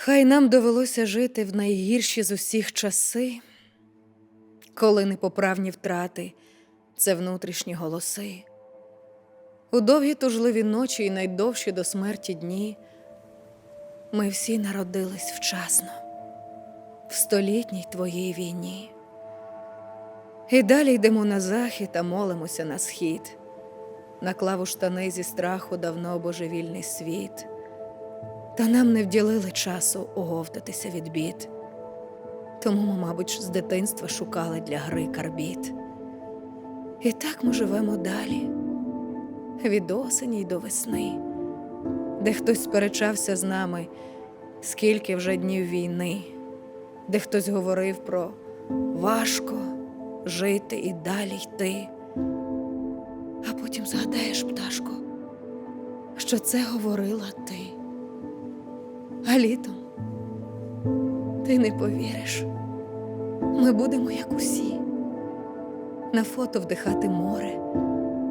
Хай нам довелося жити в найгірші з усіх часи, коли непоправні втрати це внутрішні голоси. У довгі тужливі ночі і найдовші до смерті дні ми всі народились вчасно в столітній твоїй війні. І далі йдемо на захід, а молимося на схід. Наклав у штани зі страху давно божевільний світ. Та нам не вділили часу оговтатися від бід. Тому ми, мабуть, з дитинства шукали для гри карбіт. І так ми живемо далі, від осені й до весни, де хтось сперечався з нами, скільки вже днів війни, де хтось говорив про важко жити і далі йти. А потім згадаєш, пташко, що це говорила ти. А літом ти не повіриш. Ми будемо як усі. На фото вдихати море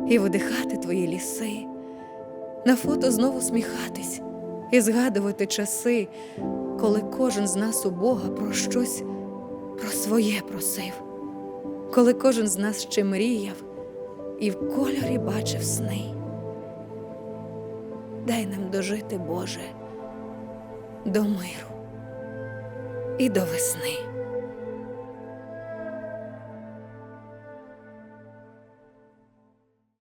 і видихати твої ліси. На фото знову сміхатись і згадувати часи, коли кожен з нас у Бога про щось про своє просив, коли кожен з нас ще мріяв і в кольорі бачив сни. Дай нам дожити, Боже, до миру і до весни.